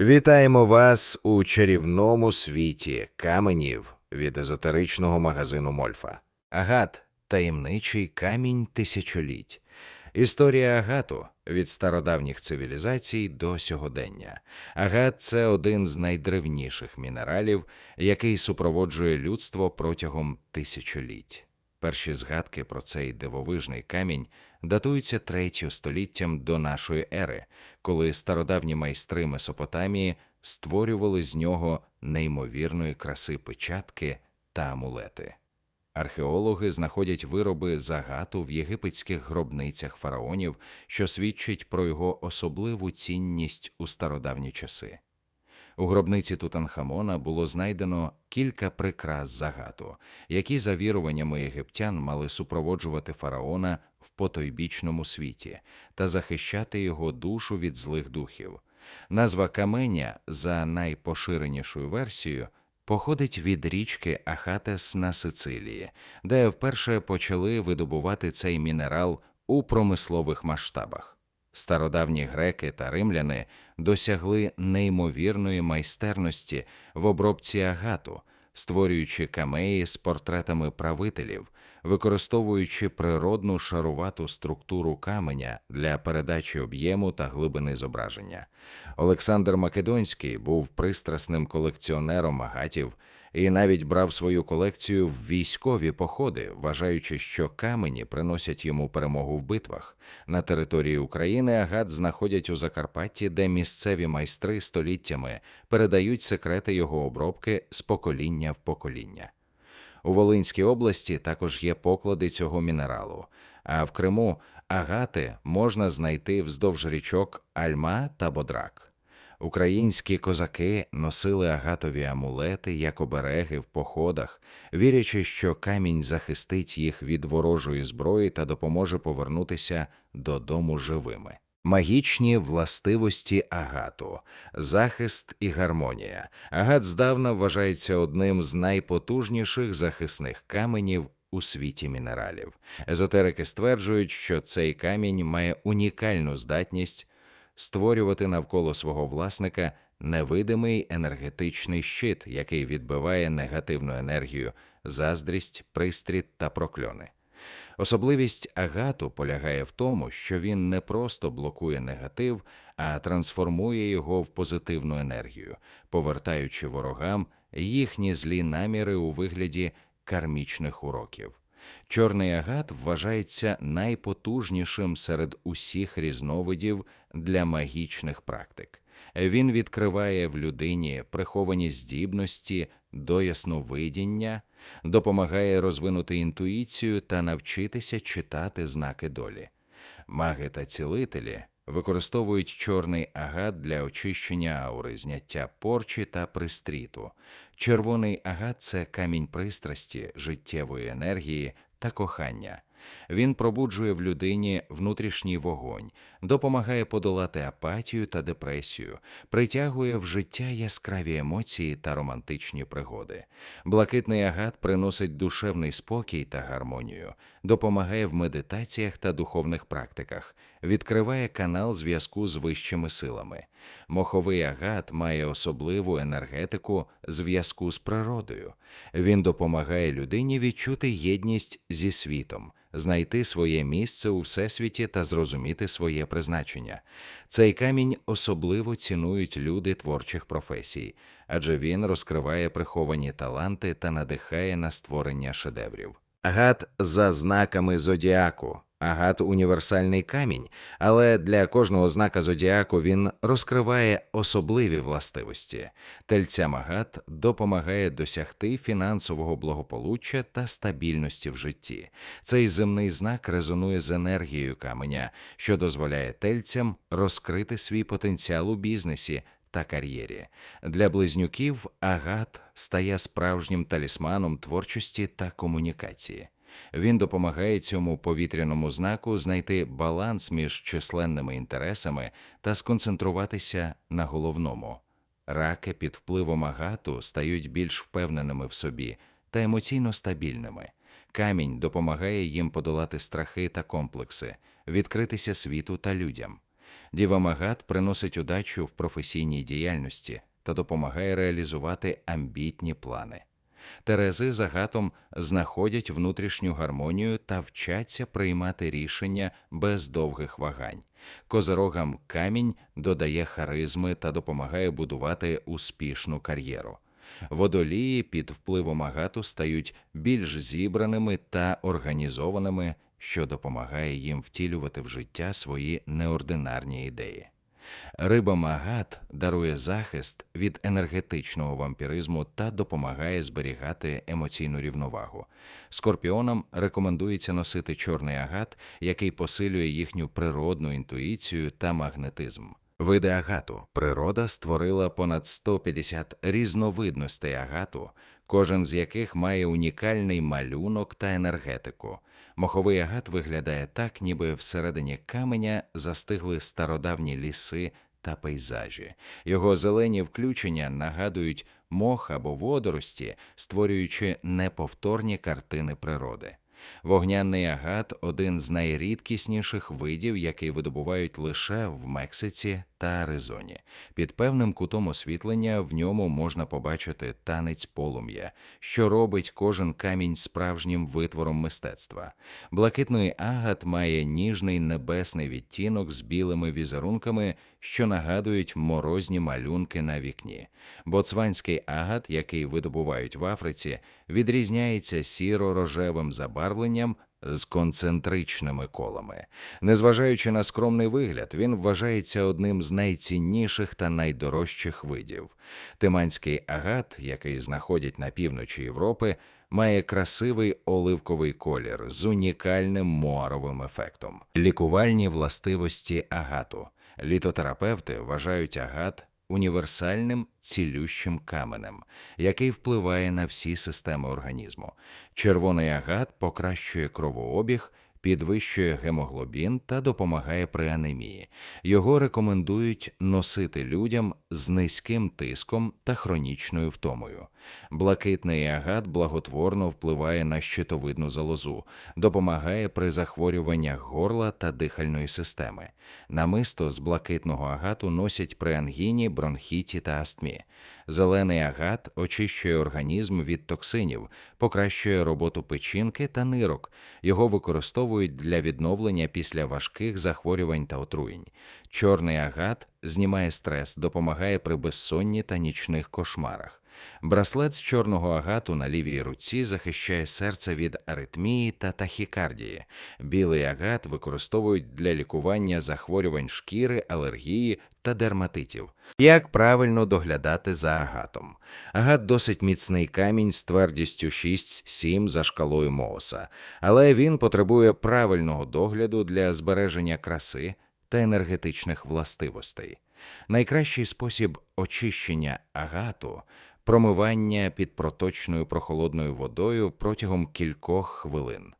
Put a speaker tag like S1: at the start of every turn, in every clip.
S1: Вітаємо вас у чарівному світі каменів від езотеричного магазину Мольфа. Агат таємничий камінь тисячоліть. Історія агату від стародавніх цивілізацій до сьогодення. Агат це один з найдревніших мінералів, який супроводжує людство протягом тисячоліть. Перші згадки про цей дивовижний камінь датуються третім століттям до нашої ери, коли стародавні майстри Месопотамії створювали з нього неймовірної краси печатки та амулети. Археологи знаходять вироби загату в єгипетських гробницях фараонів, що свідчить про його особливу цінність у стародавні часи. У гробниці Тутанхамона було знайдено кілька прикрас загату, які, за віруваннями єгиптян, мали супроводжувати фараона в потойбічному світі та захищати його душу від злих духів. Назва каменя за найпоширенішою версією походить від річки Ахатес на Сицилії, де вперше почали видобувати цей мінерал у промислових масштабах. Стародавні греки та римляни досягли неймовірної майстерності в обробці агату, створюючи камеї з портретами правителів, використовуючи природну шарувату структуру каменя для передачі об'єму та глибини зображення. Олександр Македонський був пристрасним колекціонером агатів і навіть брав свою колекцію в військові походи, вважаючи, що камені приносять йому перемогу в битвах. На території України агат знаходять у Закарпатті, де місцеві майстри століттями передають секрети його обробки з покоління в покоління. У Волинській області також є поклади цього мінералу, а в Криму агати можна знайти вздовж річок Альма та Бодрак. Українські козаки носили агатові амулети як обереги в походах, вірячи, що камінь захистить їх від ворожої зброї та допоможе повернутися додому живими. Магічні властивості агату, захист і гармонія. Агат здавна вважається одним з найпотужніших захисних каменів у світі мінералів. Езотерики стверджують, що цей камінь має унікальну здатність створювати навколо свого власника невидимий енергетичний щит, який відбиває негативну енергію, заздрість, пристріт та прокльони. Особливість агату полягає в тому, що він не просто блокує негатив, а трансформує його в позитивну енергію, повертаючи ворогам їхні злі наміри у вигляді кармічних уроків. Чорний агат вважається найпотужнішим серед усіх різновидів для магічних практик. Він відкриває в людині приховані здібності до ясновидіння, допомагає розвинути інтуїцію та навчитися читати знаки долі. Маги та цілителі використовують чорний агат для очищення аури, зняття порчі та пристріту. Червоний агат це камінь пристрасті, життєвої енергії та кохання. Він пробуджує в людині внутрішній вогонь, допомагає подолати апатію та депресію, притягує в життя яскраві емоції та романтичні пригоди. Блакитний агат приносить душевний спокій та гармонію, допомагає в медитаціях та духовних практиках, відкриває канал зв'язку з вищими силами. Моховий агат має особливу енергетику зв'язку з природою. Він допомагає людині відчути єдність зі світом, знайти своє місце у всесвіті та зрозуміти своє призначення. Цей камінь особливо цінують люди творчих професій, адже він розкриває приховані таланти та надихає на створення шедеврів. Агат за знаками зодіаку. Агат універсальний камінь, але для кожного знака зодіаку він розкриває особливі властивості. Тельцям агат допомагає досягти фінансового благополуччя та стабільності в житті. Цей земний знак резонує з енергією каменя, що дозволяє тельцям розкрити свій потенціал у бізнесі та кар'єрі. Для близнюків агат стає справжнім талісманом творчості та комунікації. Він допомагає цьому повітряному знаку знайти баланс між численними інтересами та сконцентруватися на головному. Раки під впливом агату стають більш впевненими в собі та емоційно стабільними. Камінь допомагає їм подолати страхи та комплекси, відкритися світу та людям. Діва Магат приносить удачу в професійній діяльності та допомагає реалізувати амбітні плани. Терези з агатом знаходять внутрішню гармонію та вчаться приймати рішення без довгих вагань. Козирогам камінь додає харизми та допомагає будувати успішну кар'єру. Водолії під впливом агату стають більш зібраними та організованими, що допомагає їм втілювати в життя свої неординарні ідеї. Риба Магат дарує захист від енергетичного вампіризму та допомагає зберігати емоційну рівновагу. Скорпіонам рекомендується носити чорний агат, який посилює їхню природну інтуїцію та магнетизм. Види агату природа створила понад 150 різновидностей агату, кожен з яких має унікальний малюнок та енергетику. Моховий агат виглядає так, ніби всередині каменя застигли стародавні ліси та пейзажі. Його зелені включення нагадують мох або водорості, створюючи неповторні картини природи. Вогняний агат один з найрідкісніших видів, який видобувають лише в Мексиці та Аризоні. Під певним кутом освітлення в ньому можна побачити танець полум'я, що робить кожен камінь справжнім витвором мистецтва. Блакитний агат має ніжний небесний відтінок з білими візерунками, що нагадують морозні малюнки на вікні. Боцванський агат, який видобувають в Африці, відрізняється сіро-рожевим забарвленням з концентричними колами. Незважаючи на скромний вигляд, він вважається одним з найцінніших та найдорожчих видів. Тиманський агат, який знаходять на півночі Європи, має красивий оливковий колір з унікальним муаровим ефектом. Лікувальні властивості агату. Літотерапевти вважають агат універсальним цілющим каменем, який впливає на всі системи організму. Червоний агат покращує кровообіг, підвищує гемоглобін та допомагає при анемії. Його рекомендують носити людям з низьким тиском та хронічною втомою. Блакитний агат благотворно впливає на щитовидну залозу, допомагає при захворюваннях горла та дихальної системи. Намисто з блакитного агату носять при ангіні, бронхіті та астмі. Зелений агат очищує організм від токсинів, покращує роботу печінки та нирок. Його використовують для відновлення після важких захворювань та отруєнь. Чорний агат знімає стрес, допомагає при безсонні та нічних кошмарах. Браслет з чорного агату на лівій руці захищає серце від аритмії та тахікардії. Білий агат використовують для лікування захворювань шкіри, алергії та дерматитів. Як правильно доглядати за агатом? Агат досить міцний камінь з твердістю 6-7 за шкалою Мооса, але він потребує правильного догляду для збереження краси та енергетичних властивостей. Найкращий спосіб очищення агату промивання під проточною прохолодною водою протягом кількох хвилин.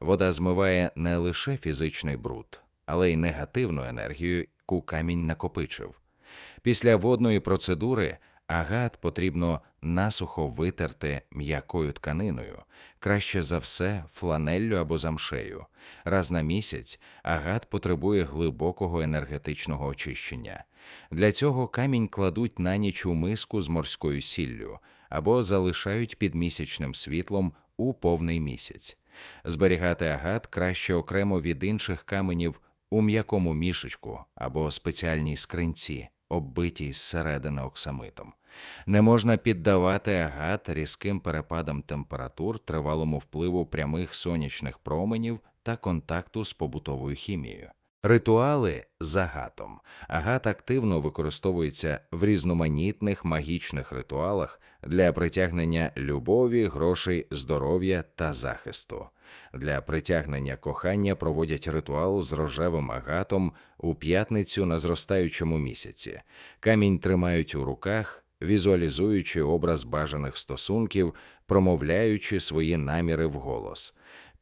S1: Вода змиває не лише фізичний бруд, але й негативну енергію, яку камінь накопичив. Після водної процедури агат потрібно насухо витерти м'якою тканиною, краще за все фланеллю або замшею. Раз на місяць агат потребує глибокого енергетичного очищення. Для цього камінь кладуть на ніч у миску з морською сіллю або залишають під місячним світлом у повний місяць. Зберігати агат краще окремо від інших каменів у м'якому мішечку або спеціальній скринці, оббитій зсередини оксамитом. Не можна піддавати агат різким перепадам температур, тривалому впливу прямих сонячних променів та контакту з побутовою хімією. Ритуали з агатом. Агат активно використовується в різноманітних магічних ритуалах для притягнення любові, грошей, здоров'я та захисту. Для притягнення кохання проводять ритуал з рожевим агатом у п'ятницю на зростаючому місяці. Камінь тримають у руках, візуалізуючи образ бажаних стосунків, промовляючи свої наміри вголос.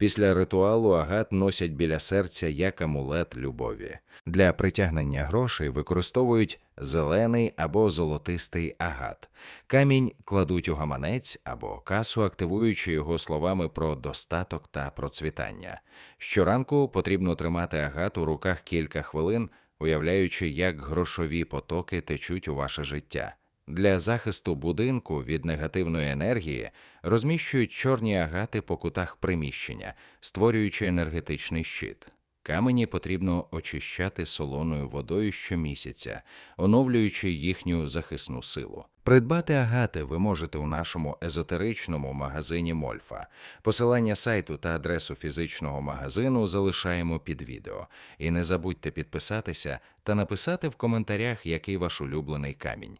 S1: Після ритуалу агат носять біля серця як амулет любові. Для притягнення грошей використовують зелений або золотистий агат. Камінь кладуть у гаманець або касу, активуючи його словами про достаток та процвітання. Щоранку потрібно тримати агат у руках кілька хвилин, уявляючи, як грошові потоки течуть у ваше життя. Для захисту будинку від негативної енергії розміщують чорні агати по кутах приміщення, створюючи енергетичний щит. Камені потрібно очищати солоною водою щомісяця, оновлюючи їхню захисну силу. Придбати агати ви можете у нашому езотеричному магазині Мольфа. Посилання сайту та адресу фізичного магазину залишаємо під відео. І не забудьте підписатися та написати в коментарях, який ваш улюблений камінь.